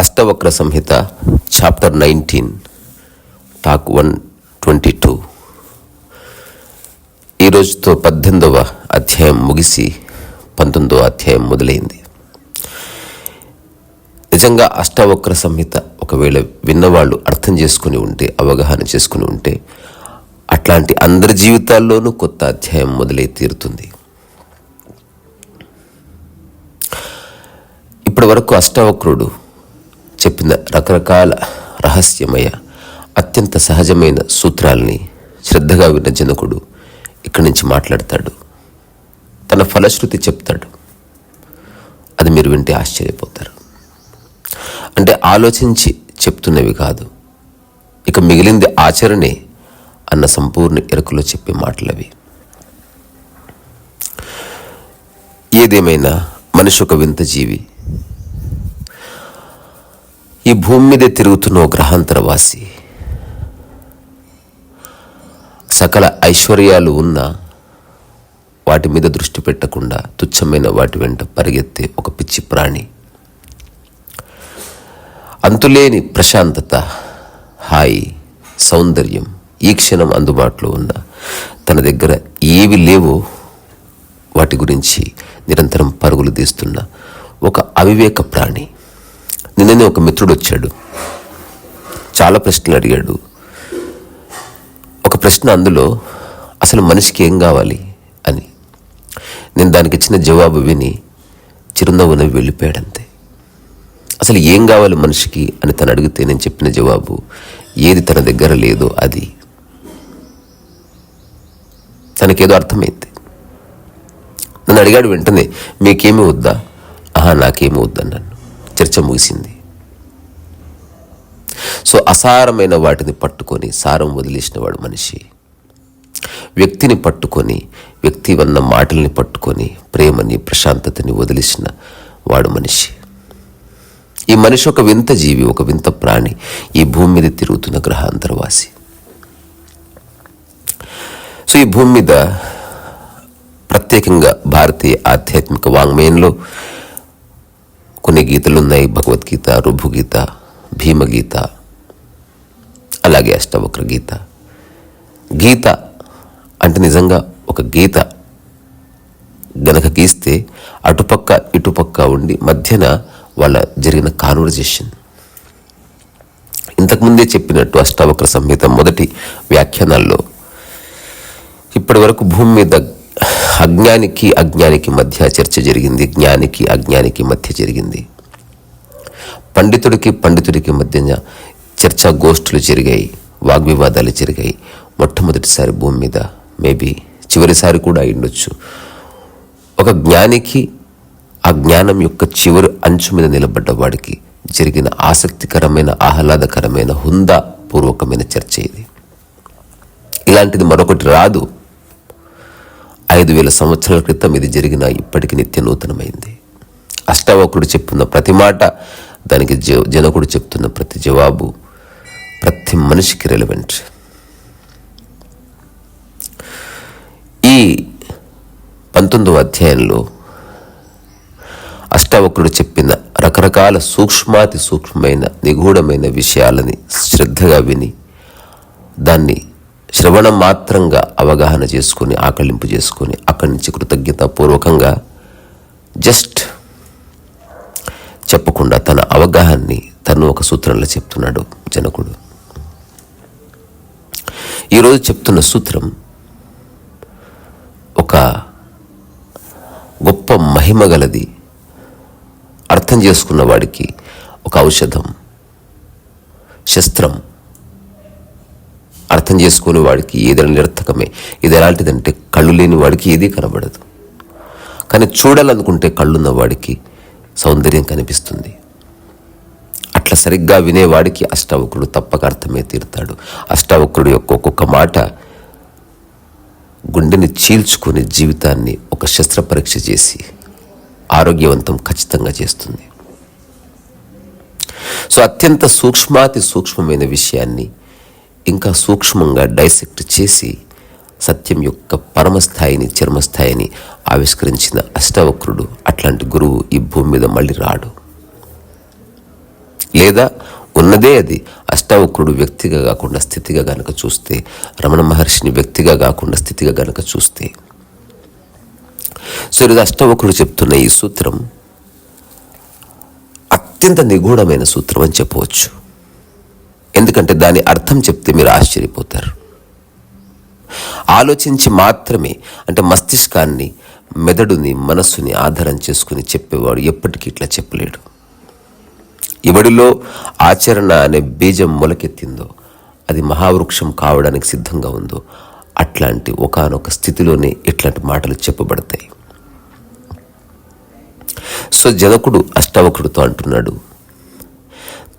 Ashtavakra Samhita chapter nineteen talk one twenty two. ఈ రోజుతో పద్దెనిమిదవ అధ్యాయం ముగిసి పంతొమ్మిదవ అధ్యాయం మొదలైంది. నిజంగా అష్టవక్ర సంహిత ఒకవేళ విన్నవాళ్ళు అర్థం చేసుకుని ఉంటే అవగాహన చేసుకుని ఉంటే అట్లాంటి అందరి జీవితాల్లోనూ కొత్త అధ్యాయం మొదలై తీరుతుంది. ఇప్పటి వరకు అష్టావక్రుడు చెప్పిన రకరకాల రహస్యమయ అత్యంత సహజమైన సూత్రాల్ని శ్రద్ధగా విన్న జనకుడు ఇక్కడి నుంచి మాట్లాడతాడు. తన ఫలశ్రుతి చెప్తాడు. అది మీరు వింటే ఆశ్చర్యపోతారు. అంటే ఆలోచించి చెప్తున్నవి కాదు. ఇక మిగిలింది ఆచరణే అన్న సంపూర్ణ ఎరుకలో చెప్పే మాటలవి. ఏదేమైనా మనిషి ఒక వింత జీవి. ఈ భూమి మీద తిరుగుతున్న ఓ గ్రహాంతరవాసి. సకల ఐశ్వర్యాలు ఉన్నా వాటి మీద దృష్టి పెట్టకుండా తుచ్చమైన వాటి వెంట పరిగెత్తే ఒక పిచ్చి ప్రాణి. అంతులేని ప్రశాంతత హాయి సౌందర్యం. ఈ క్షణం అందుబాటులో ఉన్న తన దగ్గర ఏవి లేవో వాటి గురించి నిరంతరం పరుగులు తీస్తున్న ఒక అవివేక ప్రాణి. నిన్ననే ఒక మిత్రుడు వచ్చాడు. చాలా ప్రశ్నలు అడిగాడు. ఒక ప్రశ్న అందులో అసలు మనిషికి ఏం కావాలి అని. నేను దానికి ఇచ్చిన జవాబు విని చిరునవ్వు నవ్వి వెళ్ళిపోయాడంతే. అసలు ఏం కావాలి మనిషికి అని తను అడిగితే నేను చెప్పిన జవాబు ఏది తన దగ్గర లేదో అది. తనకేదో అర్థమైంది. నన్ను అడిగాడు వెంటనే మీకేమి వద్దా? ఆహా నాకేమి వద్దన్నాను చర్చ ముగిసింది. సో అసారమైన వాటిని పట్టుకొని సారం వదిలేసిన వాడు మనిషి. వ్యక్తిని పట్టుకొని వ్యక్తి వన్న మాటల్ని పట్టుకొని ప్రేమని ప్రశాంతతని వదిలేసిన వాడు మనిషి. ఈ మనిషి ఒక వింత జీవి ఒక వింత ప్రాణి ఈ భూమి మీద తిరుగుతున్న గ్రహాంతరవాసి. సో ఈ భూమి మీద ప్రత్యేకంగా భారతీయ ఆధ్యాత్మిక వాంగ్మయంలో కొన్ని గీతలు ఉన్నాయి. భగవద్గీత రుభుగీత భీమగీత అలాగే అష్టవక్ర గీత. గీత అంటే నిజంగా ఒక గీత గనక గీస్తే అటుపక్క ఇటుపక్క ఉండి మధ్యన వాళ్ళ జరిగిన కాన్వర్జేషన్. ఇంతకుముందే చెప్పినట్టు అష్టావక్ర సంహిత మొదటి వ్యాఖ్యానాల్లో ఇప్పటి వరకు భూమి మీద అజ్ఞానికి అజ్ఞానికి మధ్య చర్చ జరిగింది. జ్ఞానికి అజ్ఞానికి మధ్య జరిగింది. పండితుడికి పండితుడికి మధ్య చర్చా గోష్ఠులు జరిగాయి. వాగ్వివాదాలు జరిగాయి. మొట్టమొదటిసారి భూమి మీద మేబీ చివరిసారి కూడా అయిండొచ్చు ఒక జ్ఞానికి ఆ జ్ఞానం యొక్క చివరి అంచు మీద నిలబడ్డ వాడికి జరిగిన ఆసక్తికరమైన ఆహ్లాదకరమైన హుందా పూర్వకమైన చర్చ ఇది. ఇలాంటిది మరొకటి రాదు. ఐదు వేల సంవత్సరాల క్రితం ఇది జరిగిన ఇప్పటికి నిత్య నూతనమైంది. అష్టవకుడు చెప్తున్న ప్రతి మాట దానికి జ జనకుడు చెప్తున్న ప్రతి జవాబు ప్రతి మనిషికి రెలవెంట్ ఈ పంతొమ్మిదవ అధ్యాయంలో అష్టావకుడు చెప్పిన రకరకాల సూక్ష్మాతి సూక్ష్మమైన నిగూఢమైన విషయాలని శ్రద్ధగా విని దాన్ని శ్రవణం మాత్రంగా అవగాహన చేసుకొని ఆకలింపు చేసుకొని అక్కడి నుంచి కృతజ్ఞతాపూర్వకంగా జస్ట్ చెప్పకుండా తన అవగాహనని తను ఒక సూత్రంలో చెప్తున్నాడు జనకుడు. ఈరోజు చెప్తున్న సూత్రం ఒక గొప్ప మహిమ గలది అర్థం చేసుకున్న వాడికి ఒక ఔషధం శస్త్రం. అర్థం చేసుకునే వాడికి ఏదైనా నిరర్థకమే. ఇది ఎలాంటిదంటే కళ్ళు లేని వాడికి ఏదీ కనబడదు. కానీ చూడాలనుకుంటే కళ్ళున్న వాడికి సౌందర్యం కనిపిస్తుంది. అట్లా సరిగ్గా వినేవాడికి అష్టావకుడు తప్పక అర్థమే తీరుతాడు. అష్టావకుడు యొక్క ఒక్కొక్క మాట గుండెని చీల్చుకుని జీవితాన్ని ఒక శస్త్రపరీక్ష చేసి ఆరోగ్యవంతం ఖచ్చితంగా చేస్తుంది. సో అత్యంత సూక్ష్మాతి సూక్ష్మమైన విషయాన్ని ఇంకా సూక్ష్మంగా డైసెక్ట్ చేసి సత్యం యొక్క పరమస్థాయిని చర్మస్థాయిని ఆవిష్కరించిన అష్టవక్రుడు అట్లాంటి గురువు ఈ భూమి మీద మళ్ళీ రాడు. లేదా ఉన్నదే అది అష్టావక్రుడు వ్యక్తిగా కాకుండా స్థితిగా గనక చూస్తే రమణ మహర్షిని వ్యక్తిగా కాకుండా స్థితిగా గనక చూస్తే. సో ఈరోజు అష్టవక్రుడు చెప్తున్న ఈ సూత్రం అత్యంత నిగూఢమైన సూత్రం అని చెప్పవచ్చు. ఎందుకంటే దాని అర్థం చెప్తే మీరు ఆశ్చర్యపోతారు. ఆలోచించి మాత్రమే అంటే మస్తిష్కాన్ని మెదడుని మనస్సుని ఆధారం చేసుకుని చెప్పేవాడు ఎప్పటికీ ఇట్లా చెప్పలేడు. ఎవడిలో ఆచరణ అనే బీజం మొలకెత్తిందో అది మహావృక్షం కావడానికి సిద్ధంగా ఉందో అట్లాంటి ఒకానొక స్థితిలోనే ఇట్లాంటి మాటలు చెప్పబడతాయి. సో జనకుడు అష్టావకుడితో అంటున్నాడు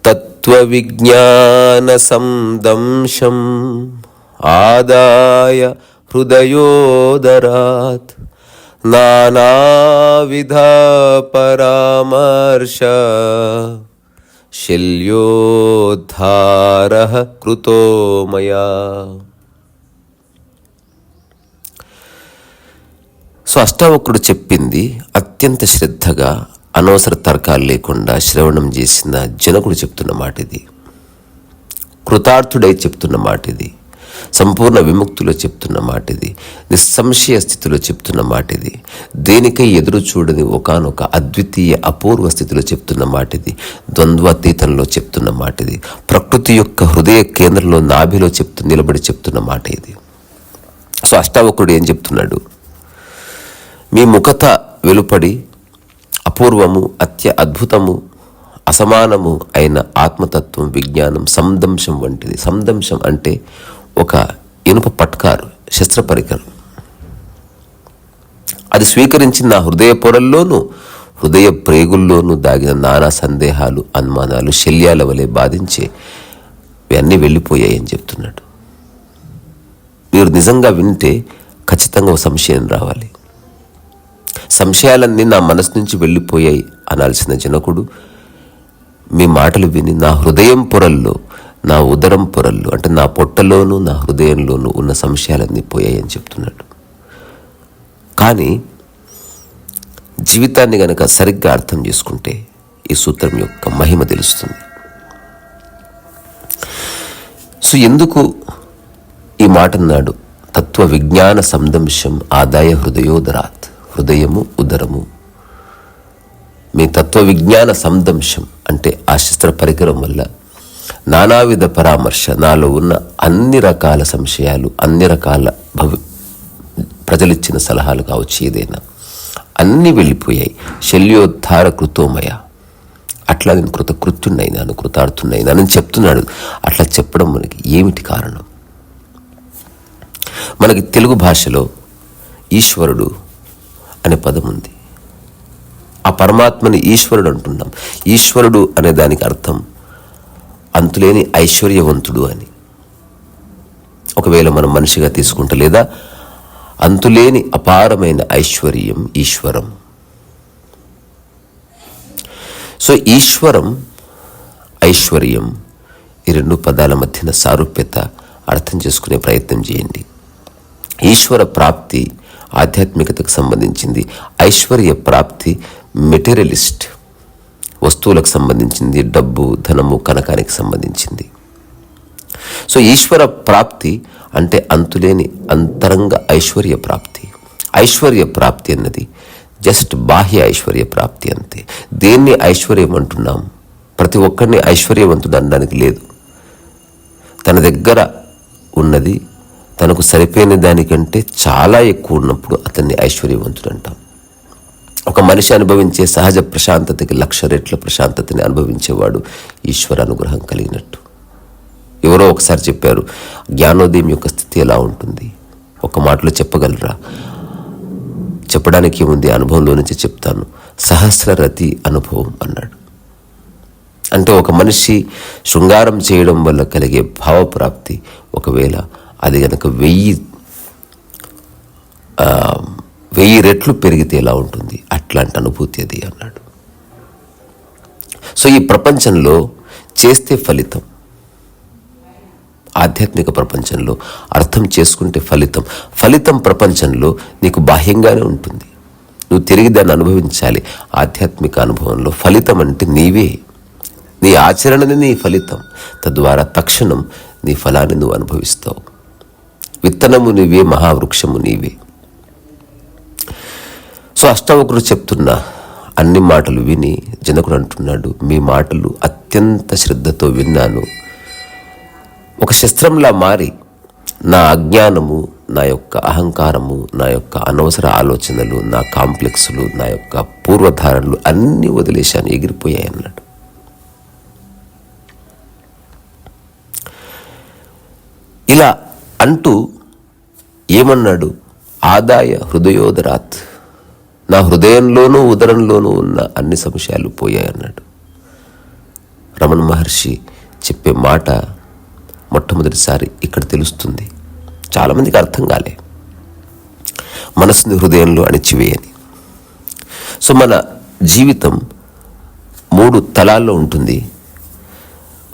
తత్ విజ్ఞాన సందంశం ఆదాయ హృదయోదరాత్ నానావిధ పరామర్శ శల్యోద్ధార కృతో మయా. సో అష్టావక్రుడు చెప్పింది అత్యంత శ్రద్ధగా అనవసర తర్కాలు లేకుండా శ్రవణం చేసిన జనకుడు చెప్తున్న మాట ఇది కృతార్థుడై చెప్తున్న మాట ఇది సంపూర్ణ విముక్తిలో చెప్తున్న మాట ఇది నిస్సంశయ స్థితిలో చెప్తున్న మాట ఇది దేనికై ఎదురు చూడని ఒకనొక అద్వితీయ అపూర్వ స్థితిలో చెప్తున్న మాట ఇది ద్వంద్వాతీతంలో చెప్తున్న మాట ఇది ప్రకృతి యొక్క హృదయ కేంద్రంలో నాభిలో చెప్తు నిలబడి చెప్తున్న మాట ఇది. సో అష్టావకుడు ఏం చెప్తున్నాడు? మీ ముఖత వెలుపడి అపూర్వము అత్య అద్భుతము అసమానము అయిన ఆత్మతత్వం విజ్ఞానం సందంశం వంటిది. సందంశం అంటే ఒక ఇనుప పట్కారు శస్త్ర పరికరం. అది స్వీకరించిన నా హృదయ పొరల్లోనూ హృదయ ప్రేగుల్లోనూ దాగిన నానా సందేహాలు అనుమానాలు శల్యాల వలె బాధించే ఇవన్నీ వెళ్ళిపోయాయని చెప్తున్నాడు. మీరు నిజంగా వింటే ఖచ్చితంగా ఒక సంశయం రావాలి. సంశయాలన్నీ నా మనసు నుంచి వెళ్ళిపోయాయి అనాల్సిన జనకుడు. మీ మాటలు విని నా హృదయం పొరల్లో నా ఉదరం పొరల్లో అంటే నా పొట్టలోనూ నా హృదయంలోనూ ఉన్న సంశయాలన్నీ పోయాయి అని చెప్తున్నాడు. కానీ జీవితాన్ని గనక సరిగ్గా అర్థం చేసుకుంటే ఈ సూత్రం యొక్క మహిమ తెలుస్తుంది. సో ఎందుకు ఈ మాట అన్నాడు తత్వ విజ్ఞాన సందంశం ఆదాయ హృదయోదరాత్. హృదయము ఉదరము. మీ తత్వ విజ్ఞాన సందంశం అంటే ఆ శస్త్ర పరికరం వల్ల నానావిధ పరామర్శ నాలో ఉన్న అన్ని రకాల సంశయాలు అన్ని రకాల భవి ప్రజలిచ్చిన సలహాలు కావచ్చు ఏదైనా అన్నీ వెళ్ళిపోయాయి. శల్యోద్ధార కృతోమయ. అట్లా నేను కృతకృత్యున్నైనాను కృతార్థున్నైనాను చెప్తున్నాడు. అట్లా చెప్పడం మనకి ఏమిటి కారణం? మనకి తెలుగు భాషలో ఈశ్వరుడు అనే పదం ఉంది. ఆ పరమాత్మని ఈశ్వరుడు అంటున్నాం. ఈశ్వరుడు అనే దానికి అర్థం అంతులేని ఐశ్వర్యవంతుడు అని. ఒకవేళ మనం మనిషిగా తీసుకుంటే లేదా అంతులేని అపారమైన ఐశ్వర్యం ఈశ్వరం. సో ఈశ్వరం ఐశ్వర్యం ఈ రెండు పదాల మధ్యన సారూప్యత అర్థం చేసుకునే ప్రయత్నం చేయండి. ఈశ్వర ప్రాప్తి ఆధ్యాత్మికతకు సంబంధించింది. ఐశ్వర్య ప్రాప్తి మెటీరియలిస్ట్ వస్తువులకు సంబంధించింది డబ్బు ధనము కనకానికి సంబంధించింది. సో ఈశ్వర ప్రాప్తి అంటే అంతులేని అంతరంగ ఐశ్వర్య ప్రాప్తి. ఐశ్వర్య ప్రాప్తి అన్నది జస్ట్ బాహ్య ఐశ్వర్య ప్రాప్తి అంతే. దేన్ని ఐశ్వర్యం అంటున్నాం? ప్రతి ఒక్కరిని ఐశ్వర్యవంతుడు అనడానికి లేదు. తన దగ్గర ఉన్నది తనకు సరిపోయిన దానికంటే చాలా ఎక్కువ ఉన్నప్పుడు అతన్ని ఐశ్వర్యవంతుడు అంటాం ఒక మనిషి అనుభవించే సహజ ప్రశాంతతకి లక్ష రెట్ల ప్రశాంతతని అనుభవించేవాడు ఈశ్వర అనుగ్రహం కలిగినట్టు. ఎవరో ఒకసారి చెప్పారు జ్ఞానోదయం యొక్క స్థితి ఎలా ఉంటుంది? ఒక మాటలో చెప్పగలరా? చెప్పడానికి ఏముంది? అనుభవంలో నుంచి చెప్తాను. సహస్రరతి అనుభవం అన్నాడు. అంటే ఒక మనిషి శృంగారం చేయడం వల్ల కలిగే భావప్రాప్తి ఒకవేళ అది కనుక వెయ్యి వెయ్యి రెట్లు పెరిగితే ఎలా ఉంటుంది? అట్లాంటి అనుభూతి అది అన్నాడు. సో ఈ ప్రపంచంలో చేస్తే ఫలితం ఆధ్యాత్మిక ప్రపంచంలో అర్థం చేసుకుంటే ఫలితం ఫలితం ప్రపంచంలో నీకు బాహ్యంగానే ఉంటుంది. నువ్వు తిరిగి దాన్ని అనుభవించాలి. ఆధ్యాత్మిక అనుభవంలో ఫలితం అంటే నీవే. నీ ఆచరణని నీ ఫలితం. తద్వారా తక్షణం నీ ఫలాన్ని నువ్వు అనుభవిస్తావు. విత్తనము నీవే మహావృక్షము నీవే. సో అష్టావకుడు చెప్తున్న అన్ని మాటలు విని జనకుడు అంటున్నాడు మీ మాటలు అత్యంత శ్రద్ధతో విన్నాను. ఒక శస్త్రంలా మారి నా అజ్ఞానము నా యొక్క అహంకారము నా యొక్క అనవసర ఆలోచనలు నా కాంప్లెక్స్లు నా యొక్క పూర్వధారణలు అన్నీ వదిలేశాను ఎగిరిపోయాయి అన్నాడు. ఇలా అంటూ ఏమన్నాడు? ఆదాయ హృదయోదరాత్. నా హృదయంలోనూ ఉదరంలోనూ ఉన్న అన్ని సంశయాలు పోయాయన్నాడు. రమణ మహర్షి చెప్పే మాట మొట్టమొదటిసారి ఇక్కడ తెలుస్తుంది. చాలామందికి అర్థం కాలే. మనసుని హృదయంలో అణిచివేయని. సో మన జీవితం మూడు తలాల్లో ఉంటుంది.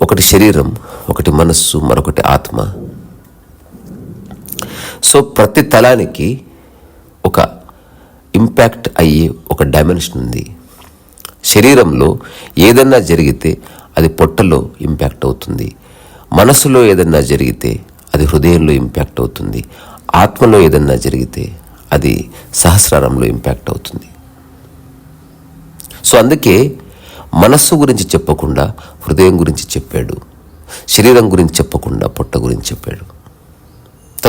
ఒకటి శరీరం ఒకటి మనస్సు మరొకటి ఆత్మ. సో ప్రతి తలానికి ఒక ఇంపాక్ట్ అయ్యే ఒక డైమెన్షన్ ఉంది. శరీరంలో ఏదన్నా జరిగితే అది పొట్టలో ఇంపాక్ట్ అవుతుంది. మనసులో ఏదన్నా జరిగితే అది హృదయంలో ఇంపాక్ట్ అవుతుంది. ఆత్మలో ఏదన్నా జరిగితే అది సహస్రారంలో ఇంపాక్ట్ అవుతుంది. సో అందుకే మనస్సు గురించి చెప్పకుండా హృదయం గురించి చెప్పాడు. శరీరం గురించి చెప్పకుండా పొట్ట గురించి చెప్పాడు.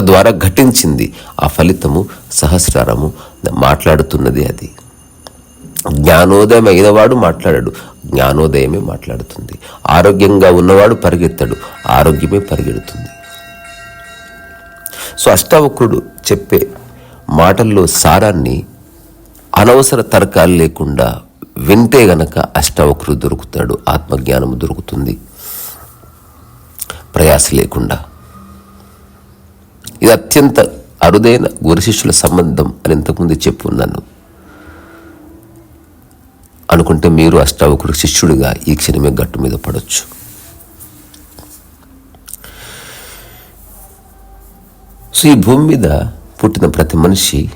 ద్వారా ఘటించింది. ఆ ఫలితము సహస్రారము మాట్లాడుతున్నది అది. జ్ఞానోదయం అయినవాడు మాట్లాడాడు జ్ఞానోదయమే మాట్లాడుతుంది. ఆరోగ్యంగా ఉన్నవాడు పరిగెత్తాడు ఆరోగ్యమే పరిగెడుతుంది. సో అష్టావకుడు చెప్పే మాటల్లో సారాన్ని అనవసర తర్కాలు లేకుండా వింటే గనక అష్టావక్రుడు దొరుకుతాడు ఆత్మజ్ఞానము దొరుకుతుంది. ప్రయాస లేకుండా. ఇది అత్యంత అరుదైన గురు శిష్యుల సంబంధం అని ఇంతకుముందు చెప్పున్నాను అనుకుంటే మీరు అష్టావకుడు శిష్యుడిగా ఈ క్షణమే గట్టు మీద పడవచ్చు సో ఈ భూమి మీద పుట్టిన ప్రతి మనిషి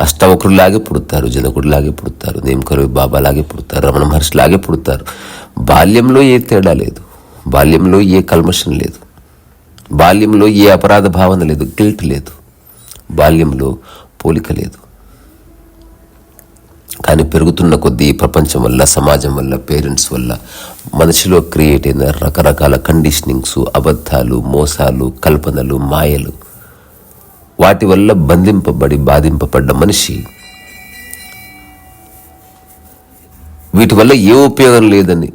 అష్టవకుడులాగే పుడతారు జనకుడిలాగే పుడతారు నేమకరు బాబాలాగే పుడతారు రమణ మహర్షిలాగే పుడతారు. బాల్యంలో ఏ తేడా లేదు. బాల్యంలో ఏ కల్మషం లేదు. బాల్యంలో ఏ అపరాధ భావన లేదు గిల్ట్ లేదు. బాల్యంలో పోలిక లేదు. కానీ పెరుగుతున్న కొద్దీ ప్రపంచం వల్ల సమాజం వల్ల పేరెంట్స్ వల్ల మనిషిలో క్రియేట్ అయిన రకరకాల కండిషనింగ్స్ అబద్ధాలు మోసాలు కల్పనలు మాయలు వాటి వల్ల బంధింపబడి బాధింపబడ్డ మనిషి వీటి వల్ల ఏ ఉపయోగం లేదని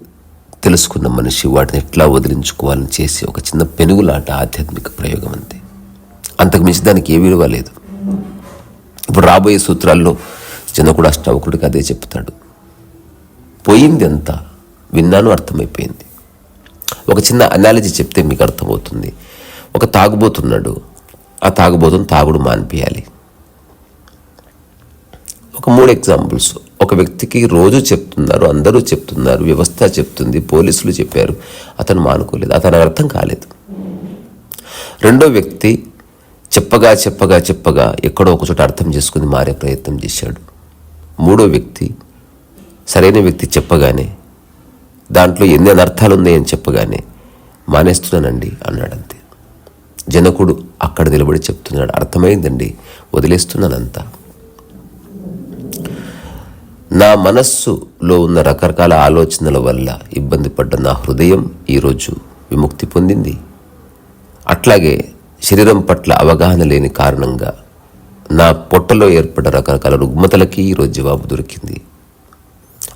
తెలుసుకున్న మనిషి వాటిని ఎట్లా వదిలించుకోవాలని చేసి ఒక చిన్న పెనుగులాట ఆధ్యాత్మిక ప్రయోగం అంతే. అంతకు మించి దానికి ఏ విలువ లేదు. ఇప్పుడు రాబోయే సూత్రాల్లో జనకుడు అష్టావకుడికి అదే చెప్తాడు. పోయింది అంతా విన్నాను అర్థమైపోయింది. ఒక చిన్న అనాలజీ చెప్తే మీకు అర్థమవుతుంది. ఒక తాగుబోతున్నాడు. ఆ తాగుబోతుని తాగుడు మానిపించాలి ఒక మూడు ఎగ్జాంపుల్స్ ఒక వ్యక్తికి రోజు చెప్తున్నారు అందరూ చెప్తున్నారు వ్యవస్థ చెప్తుంది పోలీసులు చెప్పారు. అతను మానుకోలేదు అతను అర్థం కాలేదు. రెండో వ్యక్తి చెప్పగా చెప్పగా చెప్పగా ఎక్కడో ఒకచోట అర్థం చేసుకుని మారే ప్రయత్నం చేశాడు. మూడో వ్యక్తి సరైన వ్యక్తి చెప్పగానే దాంట్లో ఎన్ని అనర్థాలు ఉన్నాయని చెప్పగానే మానేస్తున్నానండి అన్నాడంతే. జనకుడు అక్కడ నిలబడి చెప్తున్నాడు అర్థమైందండి వదిలేస్తున్నానంతా. నా మనస్సులో ఉన్న రకరకాల ఆలోచనల వల్ల ఇబ్బంది పడ్డ నా హృదయం ఈరోజు విముక్తి పొందింది. అట్లాగే శరీరం పట్ల అవగాహన లేని కారణంగా నా పొట్టలో ఏర్పడ్డ రకరకాల రుగ్మతలకి ఈరోజు జవాబు దొరికింది.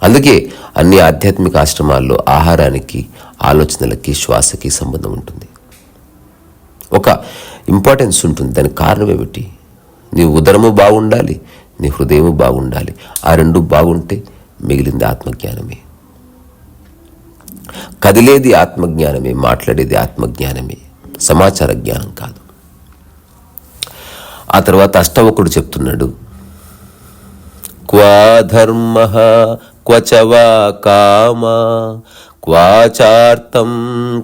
అందుకే అన్ని ఆధ్యాత్మిక ఆశ్రమాల్లో ఆహారానికి ఆలోచనలకి శ్వాసకి సంబంధం ఉంటుంది. ఒక ఇంపార్టెన్స్ ఉంటుంది. దానికి కారణం ఏమిటి? నీ ఉదరము బాగుండాలి నీ హృదయము బాగుండాలి. ఆ రెండు బాగుంటే మిగిలింది ఆత్మజ్ఞానమే. కదిలేది ఆత్మజ్ఞానమే మాట్లాడేది ఆత్మజ్ఞానమే. సమాచార జ్ఞానం కాదు. ఆ తర్వాత అష్టవకుడు చెప్తున్నాడు. క్వాధర్మ క్వచవా కామ? క్వాచార్థం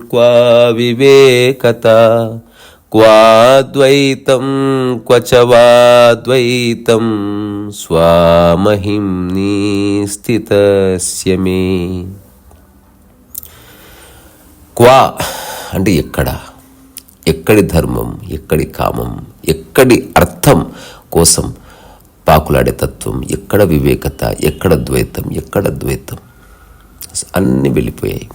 క్వా వివేకత? క్వాద్వైతం క్వచవాద్వైతం స్వామహిమ్ని స్థితస్య మే క్వా అంటే ఎక్కడ? ఎక్కడి ధర్మం ఎక్కడి కామం ఎక్కడి అర్థం కోసం పాకులాడే తత్వం ఎక్కడ వివేకత ఎక్కడ ద్వైతం ఎక్కడ ద్వైతం? అన్నీ వెళ్ళిపోయాయి.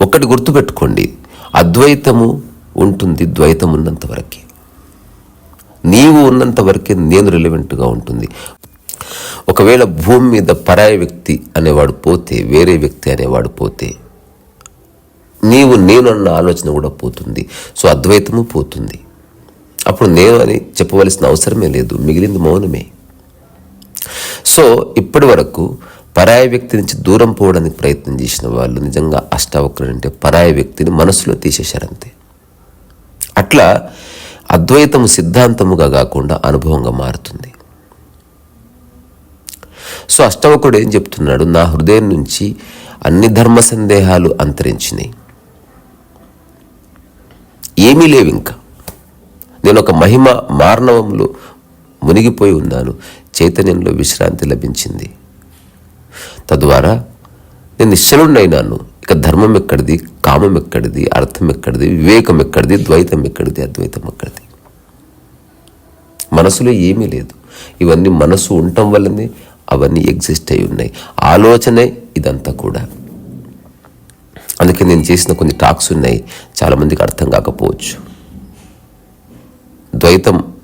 ఒక్కటి గుర్తుపెట్టుకోండి. అద్వైతము ఉంటుంది ద్వైతం ఉన్నంత వరకే. నీవు ఉన్నంత వరకే నేను రిలవెంట్గా ఉంటుంది. ఒకవేళ భూమి మీద పరాయ వ్యక్తి అనేవాడు పోతే వేరే వ్యక్తి అనేవాడు పోతే నీవు నేను అన్న ఆలోచన కూడా పోతుంది. సో అద్వైతము పోతుంది. అప్పుడు నేను అని చెప్పవలసిన అవసరమే లేదు. మిగిలింది మౌనమే. సో ఇప్పటి వరకు పరాయ వ్యక్తి నుంచి దూరం పోవడానికి ప్రయత్నం చేసిన వాళ్ళు నిజంగా అష్టావక్రుడు అంటే పరాయ వ్యక్తిని మనసులో తీసేశారంతే అట్లా అద్వైతము సిద్ధాంతముగా కాకుండా అనుభవంగా మారుతుంది. సో అష్టవకుడు ఏం చెప్తున్నాడు? నా హృదయం నుంచి అన్ని ధర్మ సందేహాలు అంతరించినాయి. ఏమీ లేవు ఇంకా. నేను ఒక మహిమ మార్ణవంలో మునిగిపోయి ఉన్నాను. చైతన్యంలో విశ్రాంతి లభించింది. తద్వారా నేను నిశ్చలుండైనాను ఇక ధర్మం ఎక్కడిది? కామం ఎక్కడిది అర్థం ఎక్కడిది వివేకం ఎక్కడిది ద్వైతం ఎక్కడిది అద్వైతం ఎక్కడిది? మనసులో ఏమీ లేదు. ఇవన్నీ మనసు ఉండటం వల్లనే అవన్నీ ఎగ్జిస్ట్ అయి ఉన్నాయి. ఆలోచనే ఇదంతా కూడా. అందుకే నేను చేసిన కొన్ని టాక్స్ ఉన్నాయి. చాలామందికి అర్థం కాకపోవచ్చు. ద్వైతం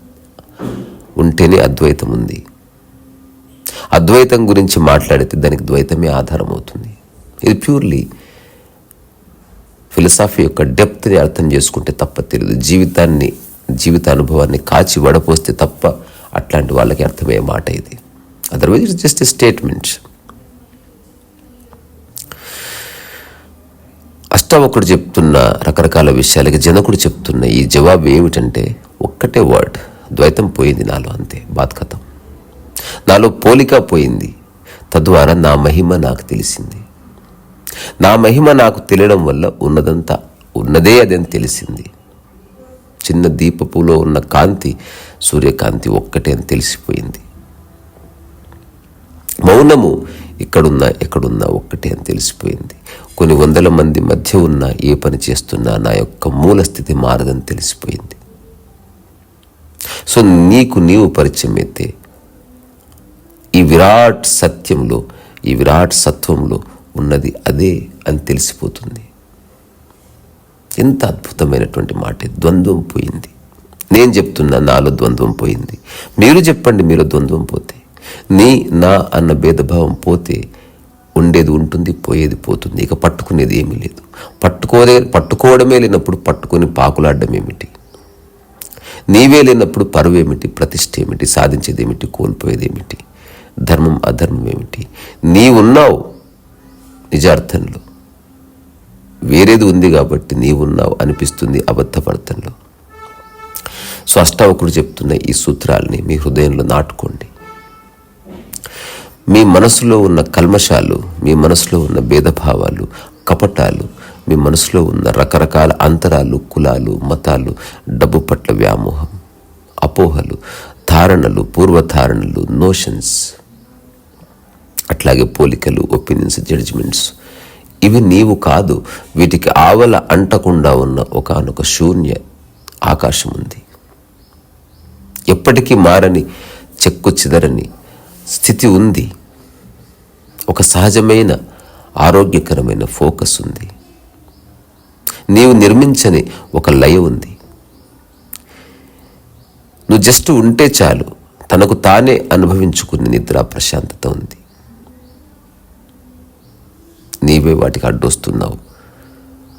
ఉంటేనే అద్వైతం ఉంది. అద్వైతం గురించి మాట్లాడితే దానికి ద్వైతమే ఆధారం అవుతుంది ఇది ప్యూర్లీ ఫిలసాఫీ యొక్క డెప్త్ని అర్థం చేసుకుంటే తప్ప తెలియదు జీవితాన్ని జీవిత అనుభవాన్ని కాచి వడపోస్తే తప్ప అట్లాంటి వాళ్ళకి అర్థమయ్యే మాట ఇది. Otherwise it's just a statement అష్టావకుడు చెప్తున్న రకరకాల విషయాలకి జనకుడు చెప్తున్న ఈ జవాబు ఏమిటంటే ఒక్కటే వర్డ్ ద్వైతం పోయింది నాలో అంతే బాధకథం నాలో పోలిక పోయింది. తద్వారా నా మహిమ నాకు తెలిసింది. నా మహిమ నాకు తెలియడం వల్ల ఉన్నదంతా ఉన్నదే అదని తెలిసింది. చిన్న దీపపులో ఉన్న కాంతి సూర్యకాంతి ఒక్కటే అని తెలిసిపోయింది. మౌనము ఇక్కడున్నా ఎక్కడున్నా ఒక్కటే అని తెలిసిపోయింది. కొన్ని వందల మంది మధ్య ఉన్న ఏ పని చేస్తున్నా నా యొక్క మూల స్థితి మారదని తెలిసిపోయింది. సో నీకు నీవు పరిచయం అయితే ఈ విరాట్ సత్యంలో ఈ విరాట్ సత్వంలో ఉన్నది అదే అని తెలిసిపోతుంది. ఎంత అద్భుతమైనటువంటి మాట ద్వంద్వం పోయింది. నేను చెప్తున్నా నాలో ద్వంద్వం పోయింది. మీరు చెప్పండి మీరు ద్వంద్వం పోతే. నీ నా అన్న భేదభావం పోతే ఉండేది ఉంటుంది పోయేది పోతుంది. ఇక పట్టుకునేది ఏమీ లేదు. పట్టుకోదే పట్టుకోవడమే లేనప్పుడు పట్టుకొని పాకులాడడం ఏమిటి? నీవే లేనప్పుడు పరువు ఏమిటి? ప్రతిష్ట ఏమిటి? సాధించేది ఏమిటి? కోల్పోయేది ఏమిటి? ధర్మం అధర్మం ఏమిటి? నీవున్నావు నిజార్థంలో. వేరేది ఉంది కాబట్టి నీవున్నావు అనిపిస్తుంది అబద్ధపడతంలో. సో అష్టావకుడు చెప్తున్న ఈ సూత్రాలని మీ హృదయంలో నాటుకోండి. మీ మనసులో ఉన్న కల్మషాలు మీ మనసులో ఉన్న భేదభావాలు కపటాలు మీ మనసులో ఉన్న రకరకాల అంతరాలు కులాలు మతాలు డబ్బు పట్ల వ్యామోహం అపోహలు ధారణలు పూర్వధారణలు నోషన్స్. అట్లాగే పోలికలు ఒపీనియన్స్ జడ్జిమెంట్స్ ఇవి నీవు కాదు వీటికి ఆవల అంటకుండా ఉన్న ఒకనొక శూన్య ఆకాశం ఉంది. ఎప్పటికీ మారని చెక్కు చిదరని స్థితి ఉంది. ఒక సహజమైన ఆరోగ్యకరమైన ఫోకస్ ఉంది. నీవు నిర్మించని ఒక లయ ఉంది. నువ్వు జస్ట్ ఉంటే చాలు తనకు తానే అనుభవించుకునే నిద్ర ప్రశాంతత ఉంది. నీవే వాటికి అడ్డొస్తున్నావు.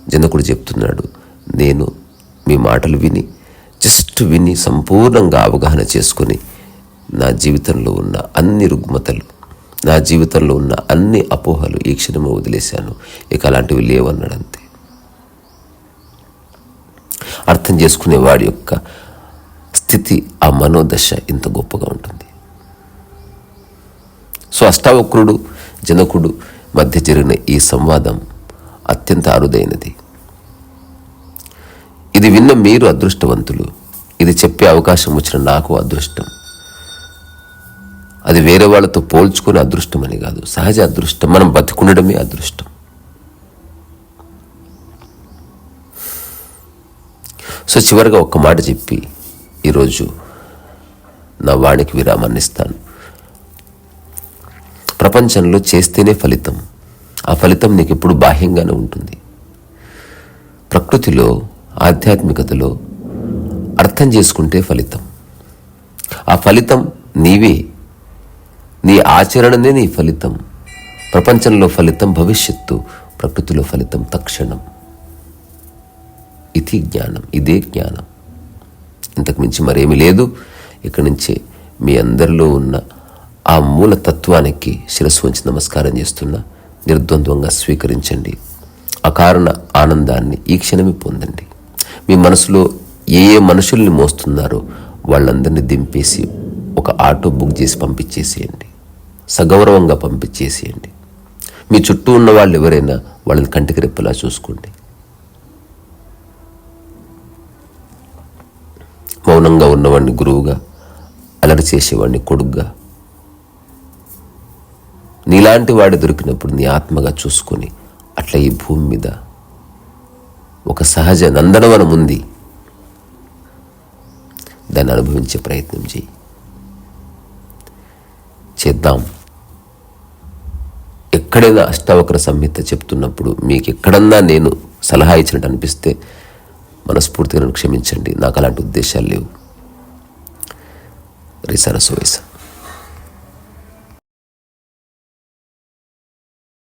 జనకుడు చెప్తున్నాడు నేను మీ మాటలు విని జస్ట్ విని సంపూర్ణంగా అవగాహన చేసుకొని నా జీవితంలో ఉన్న అన్ని రుగ్మతలు నా జీవితంలో ఉన్న అన్ని అపోహలు ఈ క్షణమే వదిలేశాను. ఇక అలాంటివి లేవన్నాడు అంతే. అర్థం చేసుకునే వాడి యొక్క స్థితి ఆ మనోదశ ఇంత గొప్పగా ఉంటుంది. సో అష్టావక్రుడు జనకుడు మధ్య జరిగిన ఈ సంవాదం అత్యంత అరుదైనది. ఇది విన్న మీరు అదృష్టవంతులు. ఇది చెప్పే అవకాశం వచ్చిన నాకు అదృష్టం. అది వేరే వాళ్ళతో పోల్చుకునే అదృష్టం అని కాదు. సహజ అదృష్టం. మనం బతుకుండడమే అదృష్టం. సో చివరిగా ఒక్క మాట చెప్పి ఈరోజు నా వాణికి విరామాన్ని ఇస్తాను ప్రపంచంలో చేస్తేనే ఫలితం. ఆ ఫలితం నీకు ఎప్పుడు బాహ్యంగానే ఉంటుంది. ప్రకృతిలో ఆధ్యాత్మికతలో అర్థం చేసుకుంటే ఫలితం. ఆ ఫలితం నీవే. నీ ఆచరణనే నీ ఫలితం. ప్రపంచంలో ఫలితం భవిష్యత్తు ప్రకృతిలో ఫలితం తక్షణం. ఇది జ్ఞానం ఇదే జ్ఞానం. ఇంతకు మించి మరేమీ లేదు. ఇక్కడి నుంచే మీ అందరిలో ఉన్న ఆ మూల తత్వానికి శిరస్సు వంచి నమస్కారం చేస్తున్నా. నిర్ద్వంద్వంగా స్వీకరించండి. అకారణ ఆనందాన్ని ఈ క్షణమే పొందండి. మీ మనసులో ఏ ఏ మనుషుల్ని మోస్తున్నారో వాళ్ళందరినీ దింపేసి ఒక ఆటో బుక్ చేసి పంపించేసేయండి. సగౌరవంగా పంపించేసేయండి. మీ చుట్టూ ఉన్న వాళ్ళు ఎవరైనా వాళ్ళని కంటికి రెప్పలా చూసుకోండి. మౌనంగా ఉన్నవాడిని గురువుగా అలరి చేసేవాడిని కొడుగ్గా నీలాంటి వాడు దొరికినప్పుడు నీ ఆత్మగా చూసుకొని అట్లా ఈ భూమి మీద ఒక సహజ నందనవనం ఉంది. దాన్ని అనుభవించే ప్రయత్నం చేయి చేద్దాం. ఎక్కడైనా అష్టావక్ర సంహిత చెప్తున్నప్పుడు మీకు ఎక్కడన్నా నేను సలహా ఇచ్చినట్టు అనిపిస్తే మనస్ఫూర్తిగా నన్ను క్షమించండి. నాకు అలాంటి ఉద్దేశాలు లేవు. రిసరసు వయసు